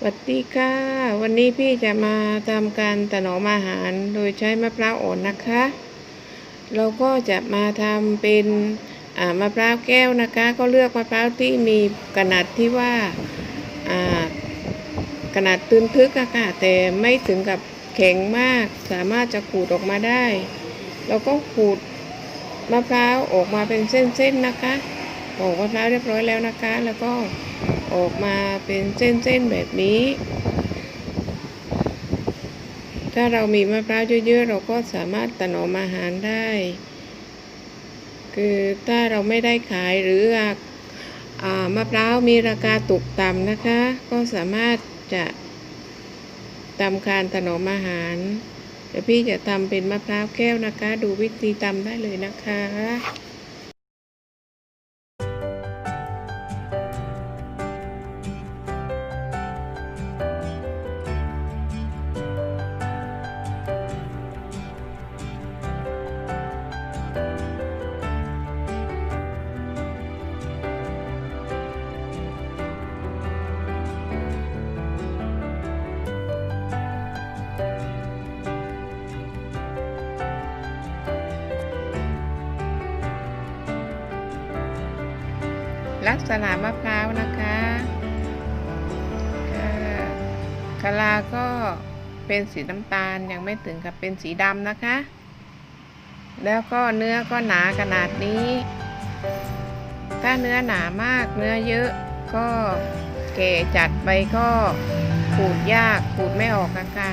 สวัสดีค่ะ วันนี้พี่จะมาทำการถนอมอาหารโดยใช้มะพร้าวอ่อนนะคะ เราก็จะมาทำเป็นมะพร้าวแก้วนะคะ ก็เลือกมะพร้าวที่มีขนาดที่ว่าขนาดตื้นทึกอะค่ะแต่ไม่ถึงกับแข็งมาก สามารถจะขูดออกมาได้ เราก็ขูดมะพร้าวออกมาเป็นเส้นๆนะคะปอกมะพร้าวเรียบร้อยแล้วนะคะ แล้วก็ ออกมาเป็นเส้นๆแบบนี้ ถ้าเรามีมะพร้าวเยอะๆ เราก็สามารถถนอมอาหารได้ คือถ้าเราไม่ได้ขายหรืออ่ามะพร้าวมีราคาตกต่ำนะคะ ก็สามารถจะทำการถนอมอาหารเดี๋ยวพี่จะทำเป็นมะพร้าวแก้วนะคะ ดูวิธีทำได้เลยนะคะ ลักษณะมะพร้าวนะคะกะลาก็เป็นสีน้ำตาลยังไม่ถึงกับเป็นสีดำนะคะ แล้วก็เนื้อก็หนาขนาดนี้ ถ้าเนื้อหนามากเนื้อเยอะก็แก่จัดไปก็ขูดยากขูดไม่ออกอะค่ะ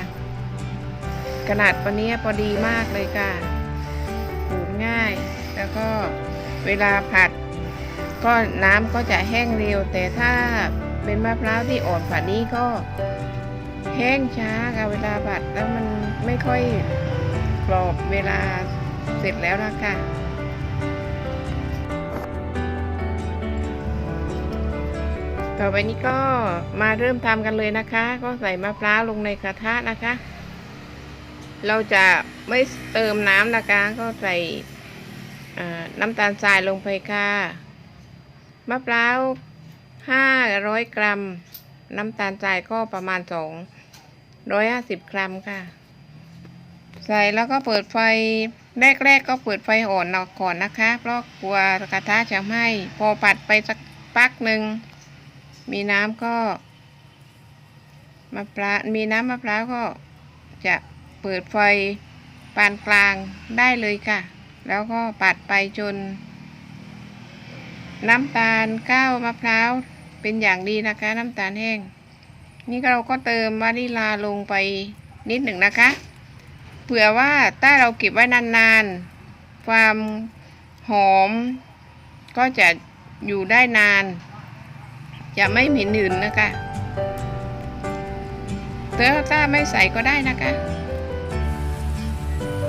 ขนาดปนนี้พอดีมากเลยค่ะขูดง่าย แล้วก็เวลาผัด ก็น้ำก็จะแห้งเร็ว แต่ถ้าเป็นมะพร้าวที่อ่อนกว่านี้ก็แห้งช้าค่ะเวลาผัดแล้วมันไม่ค่อยกรอบเวลาเสร็จแล้วนะคะต่อไปนี้ก็มาเริ่มทำกันเลยนะคะ ก็ใส่มะพร้าวลงในกระทะนะคะ เราจะไม่เติมน้ำนะคะ ก็ใส่น้ำตาลทรายลงไปค่ะ มะพร้าวห้าร้อยกรัม น้ำตาลทรายก็ประมาณสองร้อยห้าสิบกรัมค่ะ ใส่แล้วก็เปิดไฟแรกๆก็เปิดไฟอ่อนก่อนนะคะ เพราะกลัวกระทะจะไหม้พอปัดไปสักพักหนึ่งมีน้ำก็มะพร้าวมีน้ำมะพร้าวก็จะเปิดไฟปานกลางได้เลยค่ะ แล้วก็ปัดไปจน น้ำตาลก้าวมะพร้าวเป็นอย่างดีนะคะ น้ำตาลแห้ง นี่เราก็เติมวานิลาลงไปนิดหนึ่งนะคะ เผื่อว่าถ้าเราเก็บไว้นานๆ ความหอม ก็จะอยู่ได้นาน จะไม่เหม็นหืนนะคะแต่ถ้าไม่ใส่ก็ได้นะคะ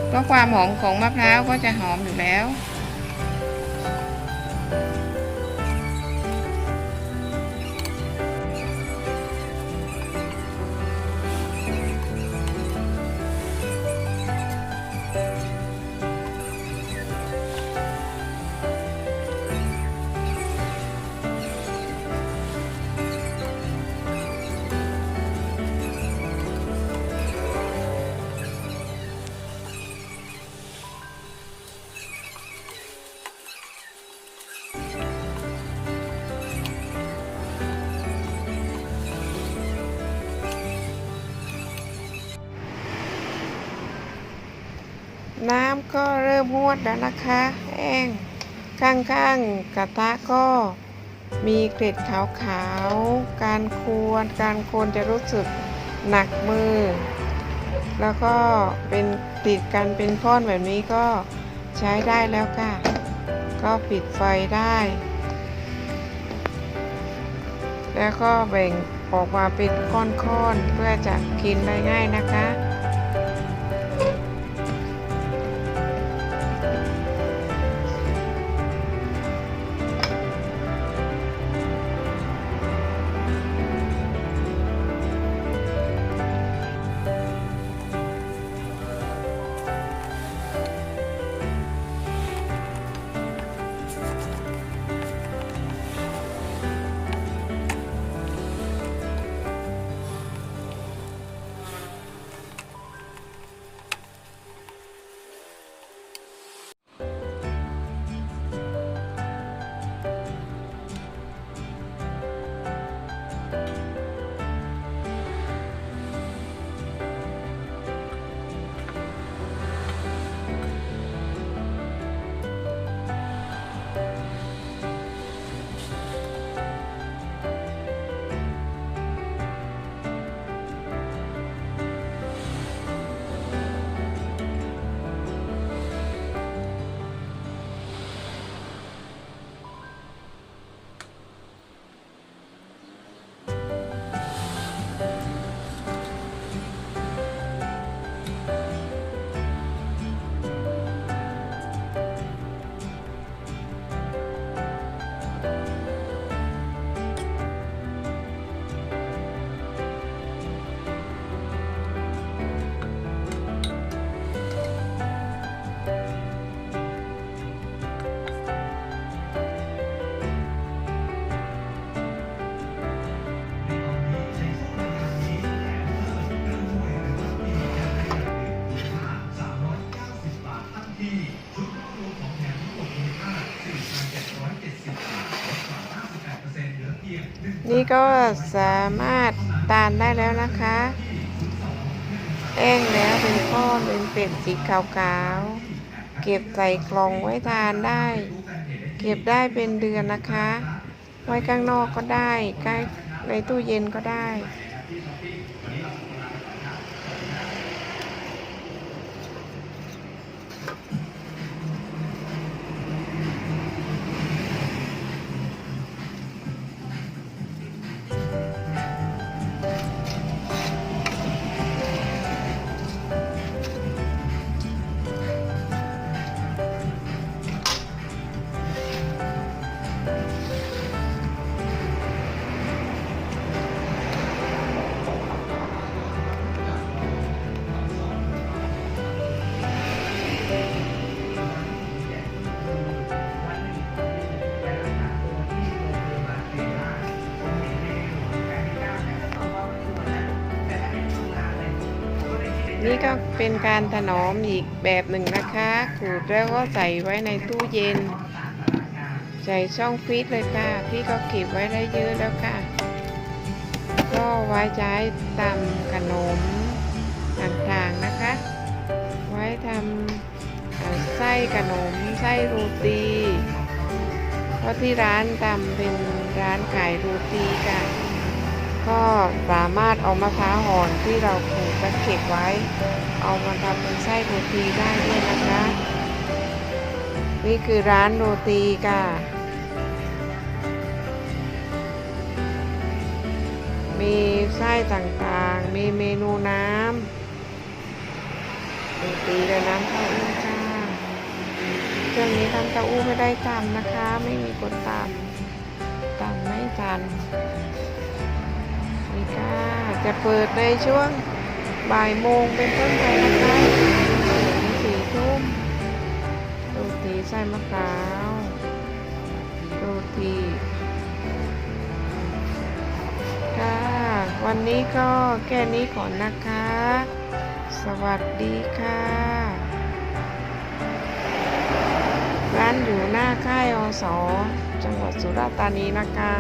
เพราะความหอมของมะพร้าวก็จะหอมอยู่แล้ว น้ำก็เริ่มงวดแล้วนะคะแห้งข้างๆกระทะก็มีเกล็ดขาวๆ การควรการโคนจะรู้สึกหนักมือ แล้วก็เป็นติดกันเป็นก้อนแบบนี้ก็ใช้ได้แล้วค่ะ ก็ปิดไฟได้ แล้วก็แบ่งออกมาเป็นก้อนๆ เพื่อจะกินได้ง่ายนะคะ นี่ก็สามารถตานได้แล้วนะคะแห้งแล้วเป็นก้อนเป็นเป็ดสีขาวๆ เก็บใส่กล่องไว้ทานได้ เก็บได้เป็นเดือนนะคะ ไว้ข้างนอกก็ได้ใกล้ในตู้เย็นก็ได้ นี่ก็เป็นการถนอมอีกแบบหนึ่งนะคะขูดแล้วก็ใส่ไว้ในตู้เย็น ใส่ช่องฟรีซเลยค่ะ พี่ก็เก็บไว้ได้เยอะแล้วค่ะ ก็ไว้ใช้ตำขนมต่างๆนะคะ ไว้ทำไส้ขนม ไส้โรตีเพราะที่ร้านตำเป็นร้านขายโรตีค่ะ ก็สามารถเอามะพร้าวอ่อนที่เราขูดและเก็บไว้ เอามาทำเป็นไส้โรตีได้ด้วยนะคะ นี่คือร้านโรตีค่ะ มีไส้ต่างๆ มีเมนูน้ำโรตีและน้ำเต้าหู้ค่ะเครื่องนี้ทำเต้าหู้ไม่ได้ตำนะคะ ไม่มีกดตำตำไม่ทัน จะเปิดในช่วงบ่ายโมงเป็นต้นไปนะคะถึงสี่ทุ่มโรตีไส้มะพร้าวโรตีค่ะ วันนี้ก็แค่นี้ก่อนนะคะ สวัสดีค่ะ ร้านอยู่หน้าค่ายอสจังหวัดสุราษฎร์ธานีนะคะ